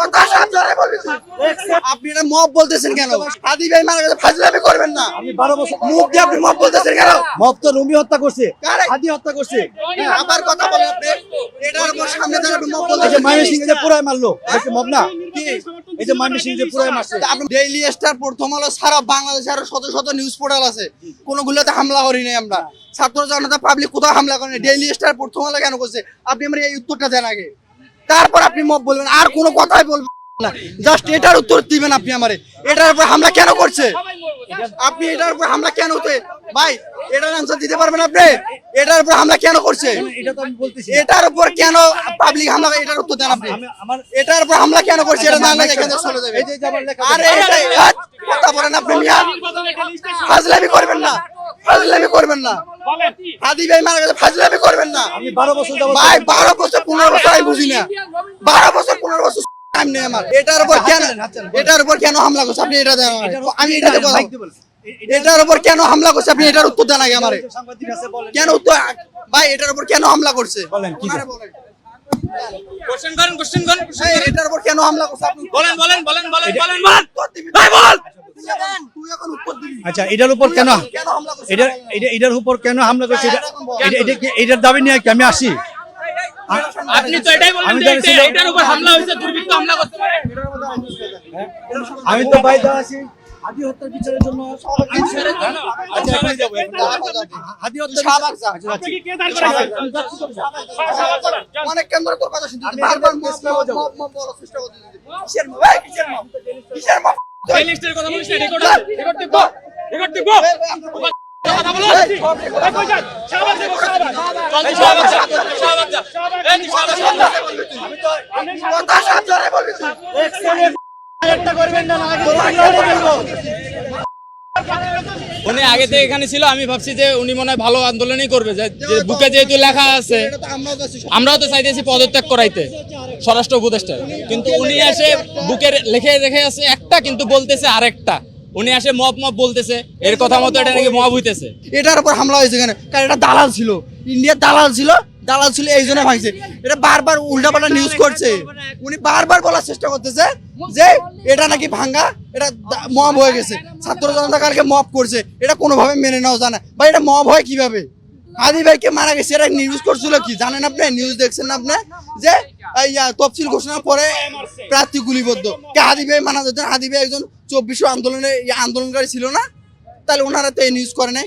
কথা সাবধানে আপনি এটা মব বলতেছেন কেন? হাদি ভাই মারা গেছে ফাজলামি করবেন না। আমি বারো বছর মুখ দিয়ে আপনি মব বলতেছেন কেন? মব তো রুমি হত্যা করছে কারে? হত্যা করছে। আবার কথা বলেন আপনি। এটার উপর সামনে দাঁড়িয়ে আপনি মব বলতেছেন মাইমি সিং যে পুরাই মারলো এটা মব না? এই যে মাইমি সিং যে পুরাই মারছে। আপনি ডেইলি স্টার প্রথম আলো সারা বাংলাদেশে আরও শত শত নিউজ পোর্টাল আছে। কোনগুলোতে হামলা করি নাই আমরা। ছাত্র জনতা পাবলিক কোথাও হামলা করেনি ডেইলি স্টার প্রথম আলো কেন করছে? আপনি আমার এই উত্তরটা দেন আগে। তারপর আপনি মব বলবেন আর কোনো কথাই বলবেন না। জাস্ট এটার উত্তর দিবেন আপনি আমারে। এটার উপর হামলা কেন করছে? আপনি এটার উপর হামলা কেন হতে ভাই এটার আনসার দিতে পারবেন আপনি? এটার উপর হামলা কেন করছে? এটা তো আমি বলতেছি। এটার উপর কেন পাবলিক হামলা এটার উত্তর দেন আপনি। এটার উপর হামলা কেন করছে? এটা না এখান থেকে চলে যাবে। এই যে যে আমার লেখা আরে এটাই কথা বলেন আপনি মিয়া। ফাজলামি করবেন না। ফাজলামি করবেন না। হাদি ভাই মারা গেছে ফাজলামি করবেন না। বারো বছর ভাই বারো বছর পনেরো বছর আমি বুঝি না। বারো বছর পনেরো বছর টাইম নেই আমার। এটার উপর কেন এটার উপর কেন হামলা করছে? আপনি এটা। আমি এটাতে কথা এটার উপর কেন হামলা করছে? আপনি এটার উত্তর দেন আগে আমারে। কেন উত্তর ভাই এটার উপর কেন হামলা করছে? বলেন, কি আমারে বলেন। কোশ্চেন করেন কোশ্চেন করেন এই, এটার উপর কেন হামলা করছে? আপনি বলেন বলেন বলেন বলেন বলেন বলেন। উত্তর দিবি। ভাই বল! তুই এখন উত্তর দিবি। আচ্ছা এটার উপর কেন কেন এটা এটা এটার উপর কেন হামলা করছে? এটা এটা- এটা এটার দাবি নিয়ে কি আমি আসি? আপনি তো এটাই বললেন যে এটার উপর হামলা হয়েছে দুর্বৃত্ত হামলা করতে পারে আমি তো বাইরে আছি। হাদি হত্যার বিচারের জন্য আচ্ছা যাব হাদি শাহবাগ যা। বলার চেষ্টা কিসের কিসের কিসের লিস্টের কথা বলিস রেকর্ড রেকর্ড দিব রেকর্ড দিব উনি আগে থেকে এখানে ছিল আমি ভাবছি যে উনি মনে হয় ভালো আন্দোলনই করবে যে যে বুকে যেহেতু লেখা আছে আমরাও তো চাইতেছি পদত্যাগ করাইতে স্বরাষ্ট্র উপদেষ্টা কিন্তু উনি এসে বুকে লেখে রেখে আছে একটা কিন্তু বলতেছে আরেকটা। উনি আসে মব মব বলতেছে। এর কথা মতো এটা নাকি মব হইতেছে। এটার উপর হামলা হয়েছে কেন? কারণ এটা দালাল ছিল। ইন্ডিয়ার দালাল ছিল দালাল ছিল এই জন্য ভাঙছে। এটা বারবার উল্টাপাল্টা নিউজ করছে। উনি বারবার বলার চেষ্টা করতেছে যে এটা নাকি ভাঙ্গা এটা মপ মব হয়ে গেছে। ছাত্র জনতা কালকে মব করছে। এটা কোনোভাবে মেনে নেওয়া যায় না। বা এটা মব হয় কীভাবে? আদি ভাই কে মারা গেছে এটা নিউজ করছিল কি? জানেন আপনি? নিউজ দেখছেন আপনি? যে তফসিল ঘোষণা পরে প্রার্থী গুলিবদ্ধ। কে আদি ভাই মানা যেতেন আদি ভাই একজন চব্বিশ আন্দোলনে আন্দোলনকারী ছিল না? তাহলে ওনারা তো এই নিউজ করে নাই।